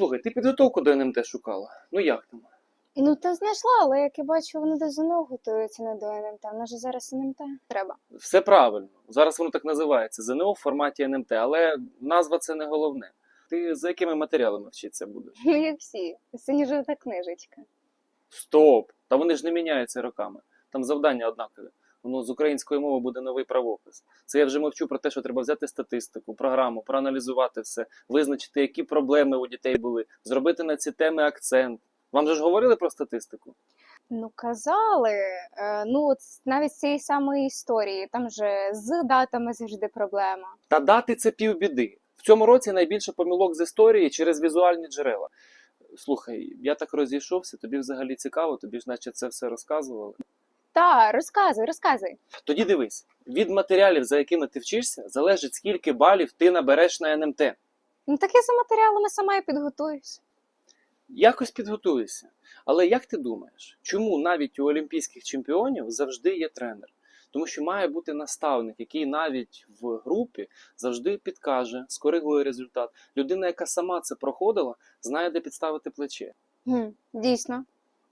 Слухай, ти підготовку до НМТ шукала. Ну як там? Ну, та знайшла, але як я бачу, вони до ЗНО готуються не до НМТ. Нас же зараз НМТ треба. Все правильно. Зараз воно так називається ЗНО в форматі НМТ, але назва це не головне. Ти за якими матеріалами вчитися будеш? Ну, як всі. Синя-жовта книжечка. Стоп! Та вони ж не міняються роками. Там завдання однакові. Воно з української мови буде новий правопис. Це я вже мовчу про те, що треба взяти статистику, програму, проаналізувати все, визначити, які проблеми у дітей були, зробити на ці теми акцент. Вам же ж говорили про статистику? Ну, казали, е, ну, от навіть з цієї самої історії, там же з датами завжди проблема. Та дати це півбіди. В цьому році найбільше помилок з історії через візуальні джерела. Слухай, я так розійшовся, тобі взагалі цікаво, тобі ж наче це все розказували. Та, розказуй, розказуй. Тоді дивись, від матеріалів, за якими ти вчишся, залежить скільки балів ти набереш на НМТ. Ну, так я за матеріалами сама і підготуюсь. Якось підготуйся. Але як ти думаєш, чому навіть у олімпійських чемпіонів завжди є тренер? Тому що має бути наставник, який навіть в групі завжди підкаже, скоригує результат. Людина, яка сама це проходила, знає, де підставити плече. Дійсно.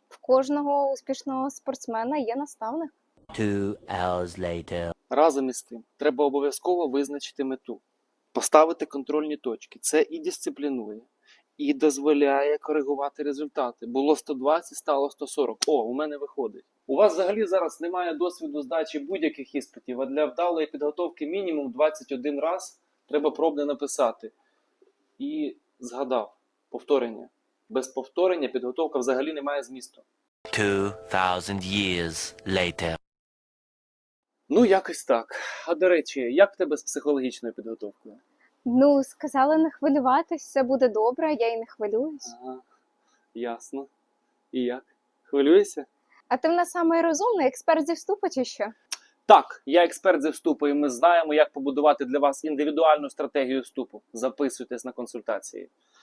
В кожного успішного спортсмена є наставник. Two hours later. Разом із тим, треба обов'язково визначити мету, поставити контрольні точки. Це і дисциплінує, і дозволяє коригувати результати. Було 120, стало 140. О, у мене виходить. У вас взагалі зараз немає досвіду здачі будь-яких іспитів, а для вдалої підготовки мінімум 21 раз треба пробне написати. І згадав повторення. Без повторення підготовка взагалі не має змісту. Two thousand years later. Ну, якось так. А до речі, як в тебе з психологічною підготовкою? Ну, сказали не хвилюватись, все буде добре, я і не хвилююсь. Ага, ясно. І як? Хвилюєшся? А ти в нас самий розумний експерт зі вступу чи що? Так, я експерт зі вступу, і ми знаємо, як побудувати для вас індивідуальну стратегію вступу. Записуйтесь на консультації.